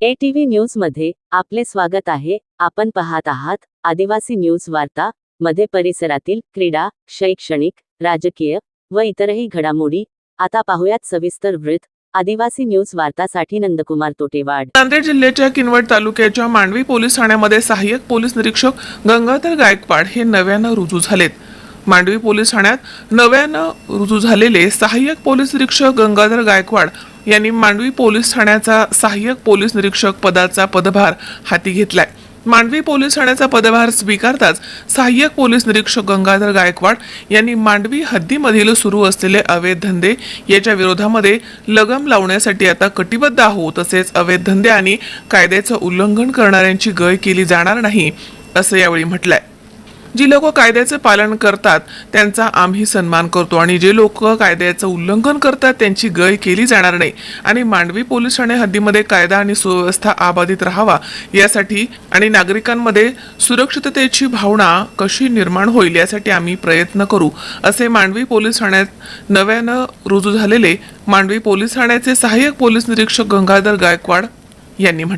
ATV न्यूजमध्ये आपले स्वागत आहे. आपण पाहत आहात आदिवासी न्यूज वार्ता मध्ये परिसरातील क्रीडा शैक्षणिक राजकीय व इतरही घडामोडी. आता पाहुयात सविस्तर वृत्त. आदिवासी न्यूज वार्तासाठी नंदकुमार तोटेवाड. नांदेड जिल्ह्याच्या किनवट तालुक्याच्या मांडवी पोलीस ठाण्यामध्ये सहाय्यक पोलीस निरीक्षक गंगाधर गायकवाड हे नव्यानं रुजू झालेत. मांडवी पोलीस ठाण्यात नव्यानं रुजू झालेले सहाय्यक पोलीस निरीक्षक गंगाधर गायकवाड यांनी मांडवी पोलीस ठाण्याचा सहाय्यक पोलीस निरीक्षक पदाचा पदभार हाती घेतलाय. मांडवी पोलीस ठाण्याचा पदभार स्वीकारताच सहाय्यक पोलीस निरीक्षक गंगाधर गायकवाड यांनी मांडवी हद्दीमधील सुरू असलेले अवैध धंदे याच्या विरोधामध्ये लगम लावण्यासाठी आता कटिबद्ध आहोत तसेच अवैध धंदे आणि कायद्याचं उल्लंघन करणाऱ्यांची गय केली जाणार नाही असं यावेळी म्हटलंय. जी लोक कायद्याचं पालन करतात त्यांचा आम्ही सन्मान करतो. आणि जे लोक कायद्याचं उल्लंघन करतात त्यांची गय केली जाणार नाही. आणि मांडवी पोलीस ठाणे हद्दीमध्ये कायदा आणि सुव्यवस्था आबाधित राहावा यासाठी आणि नागरिकांमध्ये सुरक्षिततेची भावना कशी निर्माण होईल यासाठी आम्ही प्रयत्न करू असे मांडवी पोलीस ठाण्यात नव्यानं रुजू झालेले मांडवी पोलीस ठाण्याचे सहाय्यक पोलीस निरीक्षक गंगाधर गायकवाड यांनी म्हटलं